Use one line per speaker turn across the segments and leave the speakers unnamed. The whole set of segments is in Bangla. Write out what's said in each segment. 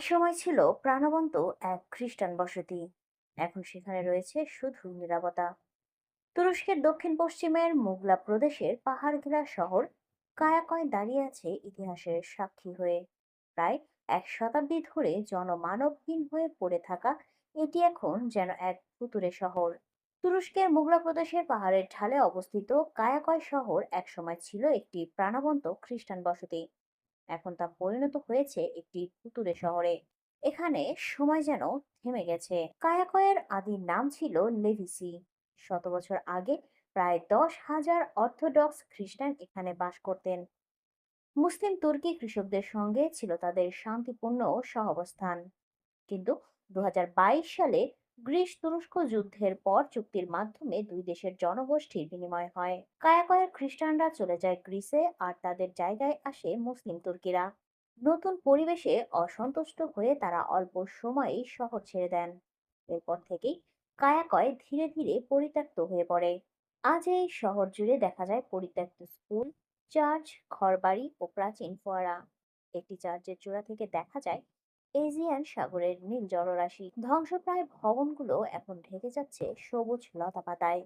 একসময় ছিল প্রাণবন্ত এক খ্রিস্টান বসতি। এখন সেখানে রয়েছে শুধু নীরবতা তুরস্কের দক্ষিণ পশ্চিমের মুগলা প্রদেশের পাহাড় ঘেরা শহর কায়াকয় দাঁড়িয়ে আছে ইতিহাসের সাক্ষী হয়ে। প্রায় এক শতাব্দী ধরে জনমানবহীন হয়ে পড়ে থাকা এটি এখন যেন এক ভুতুড়ে শহর। তুরস্কের মুগলা প্রদেশের পাহাড়ের ঢালে অবস্থিত কায়াকয় শহর একসময় ছিল একটি প্রাণবন্ত খ্রিস্টান বসতি। এখন তা পরিণত হয়েছে একটি ভুতুড়ে শহরে। এখানে সময় যেন থেমে গেছে। কায়াকয়ের আদি নাম ছিল লেভিসি। শত বছর আগে প্রায় দশ হাজার অর্থোডক্স খ্রিস্টান এখানে বাস করতেন। মুসলিম তুর্কি কৃষকদের সঙ্গে ছিল তাদের শান্তিপূর্ণ সহাবস্থান। কিন্তু দু হাজার বাইশ সালে গ্রিস তুরস্ক যুদ্ধের পর চুক্তির মাধ্যমে দুই দেশের জনগোষ্ঠীর বিনিময় হয়। কায়াকয়ের খ্রিস্টানরা চলে যায় গ্রিসে আর তাদের জায়গায় আসে মুসলিম তুর্কিরা। নতুন পরিবেশে অসন্তুষ্ট হয়ে তারা অল্প সময়েই শহর ছেড়ে দেন। এরপর থেকেই কায়াকয় ধীরে ধীরে পরিত্যক্ত হয়ে পড়ে। আজ এই শহর জুড়ে দেখা যায় পরিত্যক্ত স্কুল, চার্চ, ঘরবাড়ি ও প্রাচীন ফোয়ারা। একটি চার্চের চূড়া থেকে দেখা যায় এজিয়ান সাগরের নীল জলরাশি ধ্বংসপ্রায় ভবনগুলো এখন ঢেকে যাচ্ছে সবুজ লতাপাতায়।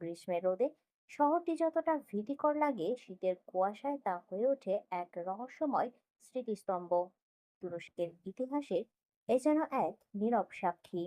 গ্রীষ্মের রোদে শহরটি যতটা ভীতিকর লাগে, শীতের কুয়াশায় তা হয়ে ওঠে এক রহস্যময় স্মৃতিস্তম্ভ। তুরস্কের ইতিহাসের এ যেন এক নীরব সাক্ষী।